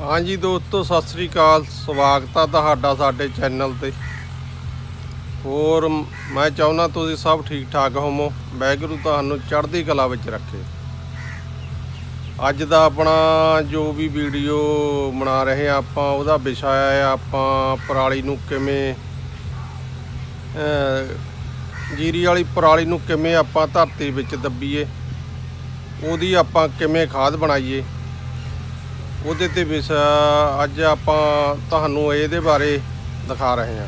ਹਾਂਜੀ ਦੋਸਤੋ, ਸਤਿ ਸ੍ਰੀ ਅਕਾਲ। ਸਵਾਗਤ ਆ ਤੁਹਾਡਾ ਸਾਡੇ ਚੈਨਲ ਤੇ। ਹੋਰ, ਮੈਂ ਚਾਹੁੰਦਾ ਤੁਸੀਂ ਸਭ ਠੀਕ ਠਾਕ ਹੋਵੋ। ਵਾਹਿਗੁਰੂ ਤੁਹਾਨੂੰ ਚੜ੍ਹਦੀ ਕਲਾ ਵਿੱਚ ਰੱਖੇ। ਅੱਜ ਦਾ ਆਪਣਾ ਜੋ ਵੀ ਵੀਡੀਓ ਬਣਾ ਰਹੇ ਆ ਆਪਾਂ, ਉਹਦਾ ਵਿਸ਼ਾ ਹੈ ਆਪਾਂ ਪਰਾਲੀ ਨੂੰ ਕਿਵੇਂ ਜੀਰੀ ਵਾਲੀ ਪਰਾਲੀ ਨੂੰ ਕਿਵੇਂ ਆਪਾਂ ਧਰਤੀ ਵਿੱਚ ਦੱਬੀਏ, ਉਹਦੀ ਆਪਾਂ ਕਿਵੇਂ ਖਾਦ ਬਣਾਈਏ। ਉਹਦੇ ਤੇ ਵਿਸ਼ਾ ਅੱਜ ਆਪਾਂ ਤੁਹਾਨੂੰ ਇਹਦੇ ਬਾਰੇ ਦਿਖਾ ਰਹੇ ਹਾਂ।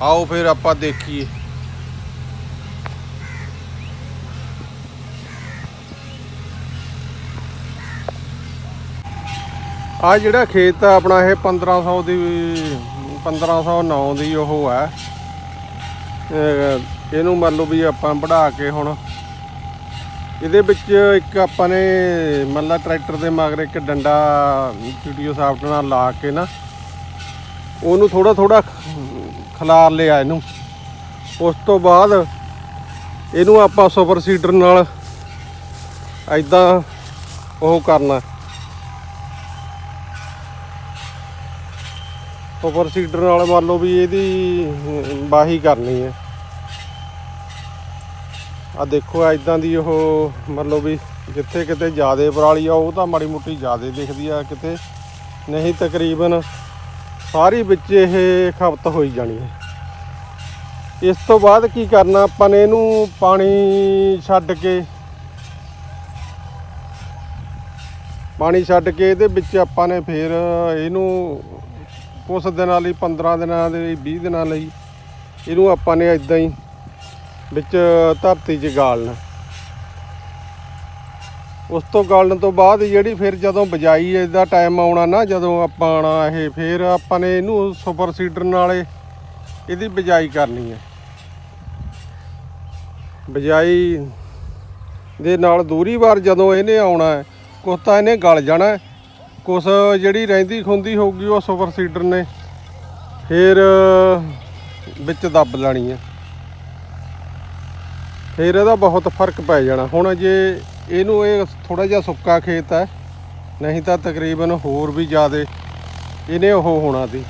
ਆਓ ਫਿਰ ਆਪਾਂ ਦੇਖੀਏ। ਆ ਜਿਹੜਾ ਖੇਤ ਆ ਆਪਣਾ, ਇਹ 1500 ਦੀ 1509 ਦੀ ਉਹ ਹੈ। ਇਹਨੂੰ ਮੰਨ ਲਓ ਵੀ ਆਪਾਂ ਵਧਾ ਕੇ ਹੁਣ ਇਹਦੇ ਵਿੱਚ ਇੱਕ ਆਪਾਂ ਨੇ ਮੰਨ ਲਾ ਟਰੈਕਟਰ ਦੇ ਮਗਰ ਇੱਕ ਡੰਡਾ ਵੀਡੀਓ ਸਾਫਟ ਨਾਲ ਲਾ ਕੇ ਨਾ ਉਹਨੂੰ ਥੋੜਾ ਥੋੜਾ ਖਲਾਰ ਲਿਆ ਇਹਨੂੰ। ਉਸ ਤੋਂ ਬਾਅਦ ਇਹਨੂੰ ਆਪਾਂ ਸੁਪਰ ਸੀਡਰ ਨਾਲ ਐਦਾਂ ਉਹ ਕਰਨਾ। ਸੁਪਰ ਸੀਡਰ ਨਾਲ ਮੰਨ ਲਓ ਵੀ ਇਹਦੀ ਅਮ, ਵਾਹੀ ਕਰਨੀ ਹੈ। ਆ ਦੇਖੋ ਐਦਾਂ ਦੀ ਉਹ ਮਤਲਬ ਵੀ ਜਿੱਥੇ ਕਿਤੇ ਜ਼ਿਆਦੇ ਪਰਾਲੀ ਆ, ਉਹ ਤਾਂ ਮਾੜੀ ਮੋਟੀ ਜ਼ਿਆਦੇ ਦਿਖਦੀ ਆ ਕਿਤੇ। ਨਹੀਂ ਤਕਰੀਬਨ ਸਾਰੀ ਵਿੱਚ ਇਹ ਖਪਤ ਹੋਈ ਜਾਣੀ ਹੈ। ਇਸ ਤੋਂ ਬਾਅਦ ਕੀ ਕਰਨਾ, ਆਪਾਂ ਨੇ ਇਹਨੂੰ ਪਾਣੀ ਛੱਡ ਕੇ, ਪਾਣੀ ਛੱਡ ਕੇ ਇਹਦੇ ਵਿੱਚ ਆਪਾਂ ਨੇ ਫਿਰ ਇਹਨੂੰ ਕੁਛ ਦਿਨਾਂ ਲਈ 15 ਦਿਨਾਂ ਦੇ ਲਈ 20 ਦਿਨਾਂ ਲਈ, ਇਹਨੂੰ ਆਪਾਂ ਨੇ ਇਦਾਂ ਹੀ ਵਿੱਚ ਧਰਤੀ 'ਚ ਗਾਲਣਾ ਉਸ ਤੋਂ ਗਾਲਣ ਤੋਂ ਬਾਅਦ ਜਿਹੜੀ ਫਿਰ ਜਦੋਂ ਬਜਾਈ ਇਹਦਾ ਟਾਈਮ ਆਉਣਾ ਨਾ, ਜਦੋਂ ਆਪਾਂ ਆਉਣਾ ਇਹ, ਫਿਰ ਆਪਾਂ ਨੇ ਇਹਨੂੰ ਸੁਪਰ ਸੀਡਰ ਨਾਲੇ ਇਹਦੀ ਬਜਾਈ ਕਰਨੀ ਹੈ। ਬਜਾਈ ਦੇ ਨਾਲ ਦੂਰੀ ਵਾਰ ਜਦੋਂ ਇਹਨੇ ਆਉਣਾ ਹੈ, ਕੁਛ ਤਾਂ ਇਹਨੇ ਗਲ ਜਾਣਾ ਕੁਛ ਜਿਹੜੀ ਰਹਿੰਦੀ ਖੁੰਦੀ ਹੋਊਗੀ ਉਹ ਸੁਪਰ ਸੀਡਰ ਨੇ, ਫਿਰ ਵਿੱਚ ਦੱਬ ਲੈਣੀ ਹੈ। ਫਿਰ ਇਹਦਾ ਬਹੁਤ ਫ਼ਰਕ ਪੈ ਜਾਣਾ। ਹੁਣ ਜੇ ਇਹਨੂੰ ਇਹ ਥੋੜਾ ਜਿਹਾ ਸੁੱਕਾ ਖੇਤ ਹੈ, ਨਹੀਂ ਤਾਂ ਤਕਰੀਬਨ ਹੋਰ ਵੀ ਜ਼ਿਆਦੇ ਇਹਨੇ ਉਹ ਹੋਣਾ ਸੀ।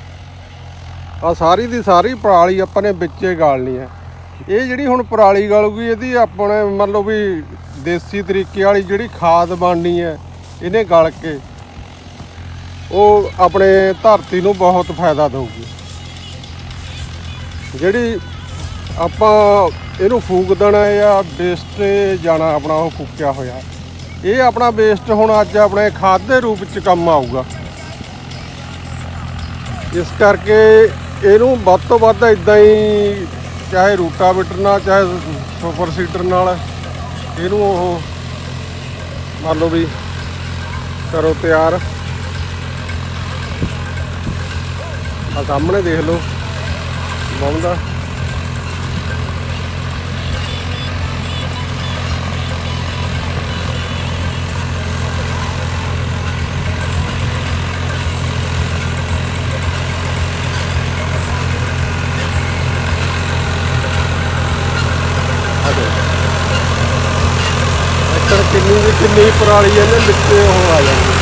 ਆ ਸਾਰੀ ਦੀ ਸਾਰੀ ਪਰਾਲੀ ਆਪਾਂ ਨੇ ਵਿੱਚੇ ਗਾਲਣੀ ਹੈ। ਇਹ ਜਿਹੜੀ ਹੁਣ ਪਰਾਲੀ ਗਲੂਗੀ, ਇਹਦੀ ਆਪਣੇ ਮੰਨ ਲਓ ਵੀ ਦੇਸੀ ਤਰੀਕੇ ਵਾਲੀ ਜਿਹੜੀ ਖਾਦ ਬਣਨੀ ਹੈ, ਇਹਨੇ ਗਲ ਕੇ ਉਹ ਆਪਣੇ ਧਰਤੀ ਨੂੰ ਬਹੁਤ ਫਾਇਦਾ ਦੇਊਗੀ। ਜਿਹੜੀ ਆਪਾਂ ਇਹਨੂੰ ਫੂਕ ਦੇਣਾ ਜਾਂ ਵੇਸਟ ਜਾਣਾ ਆਪਣਾ ਉਹ ਫੂਕਿਆ ਹੋਇਆ। ਇਹ ਆਪਣਾ ਵੇਸਟ ਹੁਣ ਅੱਜ ਆਪਣੇ ਖਾਦ ਦੇ ਰੂਪ ਵਿੱਚ ਕੰਮ ਆਊਗਾ। ਇਸ ਕਰਕੇ ਇਹਨੂੰ ਵੱਧ ਤੋਂ ਵੱਧ ਇਦਾਂ ਹੀ ਚਾਹੇ ਰੂਟਾਵੇਟਰ ਨਾਲ ਚਾਹੇ ਸੁਪਰ ਸੀਟਰ ਨਾਲ ਇਹਨੂੰ ਉਹ ਮੰਨ ਲਓ ਵੀ ਕਰੋ ਤਿਆਰ। ਆ ਸਾਹਮਣੇ ਦੇਖ ਲਓ ਬੰਦਾ ਅਦੇ ਇੱਧਰ ਕਿੰਨੀ ਦੀ ਕਿੰਨੀ ਪਰਾਲੀ ਇਹਨੇ ਵਿੱਚ ਉਹ ਆ ਜਾਂਦੀ।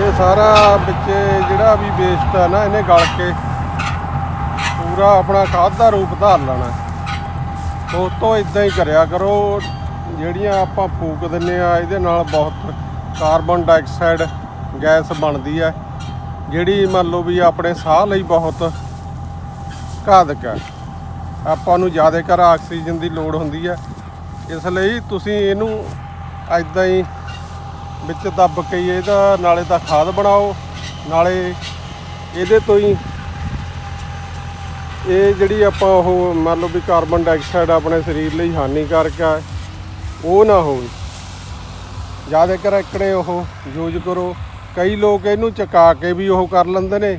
ਇਹ ਸਾਰਾ ਵਿੱਚ ਜਿਹੜਾ ਵੀ ਵੇਸਟ ਆ ਨਾ, ਇਹਨੇ ਗਲ ਕੇ ਪੂਰਾ ਆਪਣਾ ਖਾਦ ਦਾ ਰੂਪ ਧਾਰ ਲੈਣਾ। ਦੋਸਤੋ ਇਦਾਂ ਹੀ ਕਰਿਆ ਕਰੋ, ਜਿਹੜੀਆਂ ਆਪਾਂ ਫੂਕ ਦਿੰਨੇ ਆ, ਇਹਦੇ ਨਾਲ ਬਹੁਤ ਕਾਰਬਨ ਡਾਈਆਕਸਾਈਡ ਗੈਸ ਬਣਦੀ ਹੈ ਜਿਹੜੀ ਮੰਨ ਲਓ ਵੀ ਆਪਣੇ ਸਾਹ ਲਈ ਬਹੁਤ ਘਾਤਕ ਹੈ ਆਪਾਂ ਨੂੰ ਜ਼ਿਆਦਾ ਕਰ ਆਕਸੀਜਨ ਦੀ ਲੋੜ ਹੁੰਦੀ ਹੈ ਇਸ ਲਈ ਤੁਸੀਂ ਇਹਨੂੰ ਇਦਾਂ ਹੀ ਵਿੱਚ ਦੱਬ ਕੇ ਇਹਦਾ, ਨਾਲੇ ਤਾਂ ਖਾਦ ਬਣਾਓ, ਨਾਲੇ ਇਹਦੇ ਤੋਂ ਹੀ ਇਹ ਜਿਹੜੀ ਆਪਾਂ ਉਹ ਮੰਨ ਲਓ ਵੀ ਕਾਰਬਨ ਡਾਈਆਕਸਾਈਡ ਆਪਣੇ ਸਰੀਰ ਲਈ ਹਾਨੀਕਾਰਕ ਹੈ ਉਹ ਨਾ ਹੋਵੇ ਜ਼ਿਆਦਾ ਕਰ ਇਕੜੇ ਉਹ, ਯੂਜ਼ ਕਰੋ। ਕਈ ਲੋਕ ਇਹਨੂੰ ਚਕਾ ਕੇ ਵੀ ਉਹ ਕਰ ਲੈਂਦੇ ਨੇ।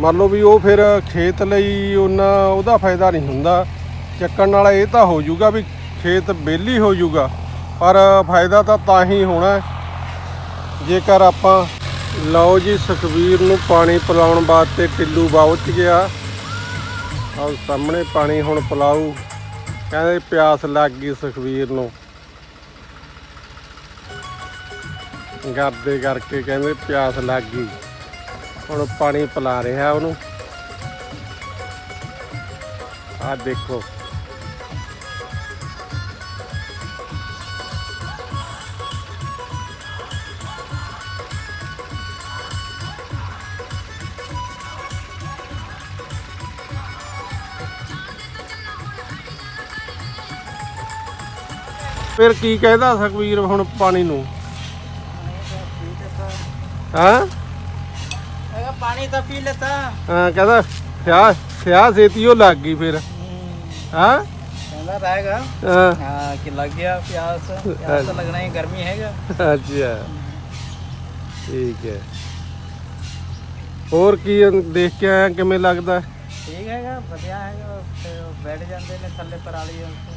ਮੰਨ ਲਓ ਵੀ ਉਹ ਫਿਰ ਖੇਤ ਲਈ ਉਹਨਾਂ, ਉਹਦਾ ਫਾਇਦਾ ਨਹੀਂ ਹੁੰਦਾ। ਚੱਕਣ ਨਾਲ ਇਹ ਤਾਂ ਹੋ ਜਾਊਗਾ ਵੀ ਖੇਤ ਬੇਲੀ ਹੋ ਜਾਊਗਾ, ਪਰ ਫਾਇਦਾ ਤਾਂ ਤਾਂ ਹੀ ਹੋਣਾ। ਜੇਕਰ ਆਪਾਂ, ਲਓ ਜੀ ਸੁਖਵੀਰ ਨੂੰ ਪਾਣੀ ਪਿਲਾਉਣ ਵਾਸਤੇ ਟਿੱਲੂ ਬਾਉਚ ਗਿਆ। ਆਹ ਸਾਹਮਣੇ ਪਾਣੀ ਹੁਣ ਪਿਲਾਊ। ਕਹਿੰਦੇ ਪਿਆਸ ਲੱਗ ਗਈ ਸੁਖਵੀਰ ਨੂੰ। ਗਰਦੇ ਕਰਕੇ ਕਹਿੰਦੇ ਪਿਆਸ ਲੱਗ ਗਈ। ਹੁਣ ਪਾਣੀ ਪਿਲਾ ਰਿਹਾ ਉਹਨੂੰ। ਆਹ ਦੇਖੋ। ਫਿਰ ਕੀ ਕਹਿੰਦਾ ਸੁਖਵੀਰ ਹੁਣ ਪਾਣੀ ਨੂੰ? ਹਾਂ? ਹੈਗਾ ਪਾਣੀ ਤਾਂ ਪੀ ਲੈਤਾ। ਹਾਂ ਕਹਿੰਦਾ ਸਿਆ ਸਿਆ ਸੇਤੀ ਉਹ ਲੱਗ ਗਈ ਫਿਰ। ਹਾਂ। ਕਹਿੰਦਾ ਰਹੇਗਾ ਹਾਂ। ਕਿ ਲੱਗ ਗਿਆ ਪਿਆਸ। ਪਿਆਸ ਤਾਂ ਲੱਗਣਾ ਹੀ ਗਰਮੀ ਹੈਗਾ। ਅੱਛਾ ਠੀਕ ਹੈ। ਹੋਰ ਕੀ ਦੇਖ ਕੇ ਆਇਆ ਕਿਵੇਂ ਲੱਗਦਾ? ਠੀਕ ਹੈਗਾ ਵਧੀਆ ਹੈਗਾ। ਬੈਠ ਜਾਂਦੇ ਨੇ ਥੱਲੇ ਪਰਾਲੀ ਉੱਤੇ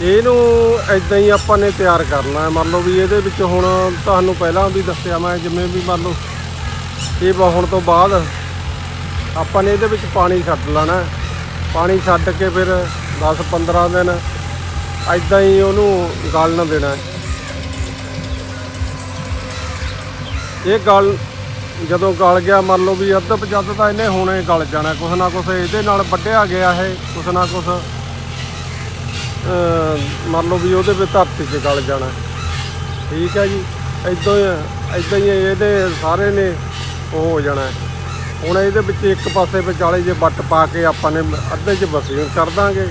ਇਹਨੂੰ ਐਦਾਂ ਹੀ ਆਪਾਂ ਨੇ ਤਿਆਰ ਕਰਨਾ ਹੈ। ਮੰਨ ਲਓ ਵੀ ਇਹਦੇ ਵਿੱਚ ਹੁਣ ਤੁਹਾਨੂੰ ਪਹਿਲਾਂ ਵੀ ਦੱਸਿਆ ਮੈਂ, ਜਿਵੇਂ ਵੀ ਮੰਨ ਲਓ ਇਹ ਵਾਹਣ ਤੋਂ ਬਾਅਦ ਆਪਾਂ ਨੇ ਇਹਦੇ ਵਿੱਚ ਪਾਣੀ ਛੱਡ ਲੈਣਾ ਪਾਣੀ ਛੱਡ ਕੇ ਫਿਰ 10 15 ਦਿਨ ਐਦਾਂ ਹੀ ਉਹਨੂੰ ਗਲਣ ਦੇਣਾ ਇਹ ਗਲ ਜਦੋਂ ਗਲ ਗਿਆ, ਮੰਨ ਲਓ ਵੀ ਅੱਧ ਪਜੱਧ ਤਾਂ ਇਹਨੇ ਹੁਣੇ ਗਲ ਜਾਣਾ। ਕੁਛ ਨਾ ਕੁਛ ਇਹਦੇ ਨਾਲ ਵੱਢਿਆ ਗਿਆ ਹੈ ਕੁਛ ਨਾ ਕੁਛ ਮੰਨ ਲਓ ਵੀ ਉਹਦੇ ਵਿੱਚ ਧਰਤੀ 'ਚ ਗਲ ਜਾਣਾ। ਠੀਕ ਹੈ ਜੀ? ਇਦਾਂ ਹੀ ਇਦਾਂ ਹੀ ਇਹਦੇ ਸਾਰੇ ਨੇ ਉਹ ਹੋ ਜਾਣਾ। ਹੁਣ ਇਹਦੇ ਵਿੱਚ ਇੱਕ ਪਾਸੇ ਵਿਚਾਲੇ ਜੇ ਵੱਟ ਪਾ ਕੇ ਆਪਾਂ ਨੇ ਅੱਧੇ 'ਚ ਬਸੀਨ ਕਰ ਦਾਂਗੇ।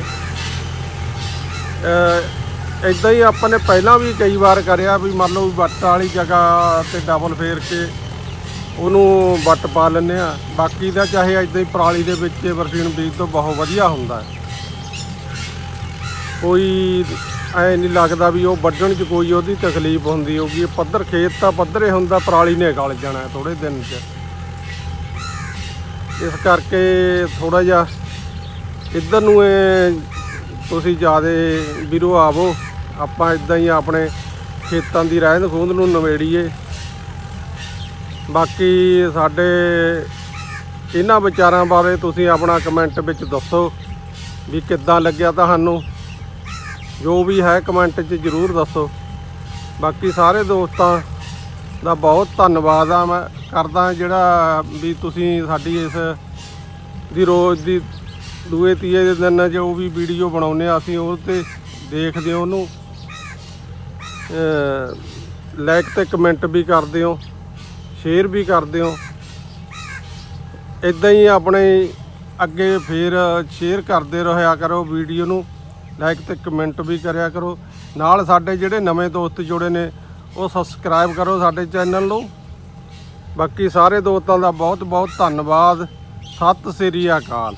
ਇਦਾਂ ਹੀ ਆਪਾਂ ਨੇ ਪਹਿਲਾਂ ਵੀ ਕਈ ਵਾਰ ਕਰਿਆ ਵੀ ਮੰਨ ਲਓ ਵੱਟ ਵਾਲੀ ਜਗ੍ਹਾ ਤੇ ਡਬਲ ਫੇਰ ਕੇ ਉਹਨੂੰ ਵੱਟ ਪਾ ਲੈਂਦੇ ਆ ਬਾਕੀ ਦਾ ਚਾਹੇ ਇਦਾਂ ਹੀ ਪਰਾਲੀ ਦੇ ਵਿੱਚ ਬਰਸੀਨ ਬੀਜ ਤੋਂ ਬਹੁਤ ਵਧੀਆ ਹੁੰਦਾ। ਹੈ ਕੋਈ ਐ ਨਹੀਂ ਲੱਗਦਾ ਵੀ ਉਹ ਵੱਢਣ 'ਚ ਕੋਈ ਉਹਦੀ ਤਕਲੀਫ ਹੁੰਦੀ ਹੋਊਗੀ। ਪੱਧਰ, ਖੇਤ ਤਾਂ ਪੱਧਰੇ ਹੁੰਦਾ, ਪਰਾਲੀ ਨੇ ਗਲ ਜਾਣਾ ਥੋੜੇ ਦਿਨ 'ਚ। ਇਸ ਕਰਕੇ ਥੋੜਾ ਜਿਹਾ ਇੱਧਰ ਨੂੰ ਤੁਸੀਂ ਜ਼ਿਆਦਾ ਵੀਰੋ ਆਵੋ। ਆਪਾਂ ਇਦਾਂ ਹੀ ਆਪਣੇ ਖੇਤਾਂ ਦੀ ਰਹਿੰਦ ਖੂੰਦ ਨੂੰ ਨਵੇੜੀਏ ਬਾਕੀ ਸਾਡੇ ਇਹਨਾਂ ਵਿਚਾਰਾਂ ਬਾਰੇ ਤੁਸੀਂ ਆਪਣਾ ਕਮੈਂਟ ਵਿੱਚ ਦੱਸੋ ਵੀ ਕਿੱਦਾਂ ਲੱਗਿਆ ਤੁਹਾਨੂੰ। ਜੋ ਵੀ ਹੈ ਕਮੈਂਟ 'ਚ ਜਰੂਰ ਦੱਸੋ। ਬਾਕੀ ਸਾਰੇ ਦੋਸਤਾਂ ਦਾ ਬਹੁਤ ਧੰਨਵਾਦ ਆ। ਮੈਂ ਕਰਦਾ ਜਿਹੜਾ ਵੀ ਤੁਸੀਂ ਸਾਡੀ ਇਸ ਦੀ ਰੋਜ਼ ਦੀ ਦੂਏ ਤੀਏ ਦੇ ਦਿਨ ਜੋ ਵੀ ਵੀਡੀਓ ਬਣਾਉਂਦੇ ਆ, ਅਸੀਂ ਉਹ ਤੇ ਦੇਖਦੇ ਹੋ ਉਹਨੂੰ। ਲਾਈਕ ਤੇ ਕਮੈਂਟ ਵੀ ਕਰਦੇ ਹੋ ਸ਼ੇਅਰ ਵੀ ਕਰਦੇ ਹੋ। ਇਦਾਂ ਹੀ ਆਪਣੇ ਅੱਗੇ ਫੇਰ ਸ਼ੇਅਰ ਕਰਦੇ ਰਹਿਆ ਕਰੋ ਵੀਡੀਓ ਨੂੰ। ਲਾਈਕ ਤੇ ਕਮੈਂਟ ਵੀ ਕਰਿਆ ਕਰੋ। ਨਾਲ ਸਾਡੇ ਜਿਹੜੇ ਨਵੇਂ ਦੋਸਤ ਜੁੜੇ ਨੇ, ਉਹ ਸਬਸਕ੍ਰਾਈਬ ਕਰੋ ਸਾਡੇ ਚੈਨਲ ਨੂੰ। ਬਾਕੀ ਸਾਰੇ ਦੋਸਤਾਂ ਦਾ ਬਹੁਤ ਬਹੁਤ ਧੰਨਵਾਦ। ਸਤਿ ਸ੍ਰੀ ਅਕਾਲ।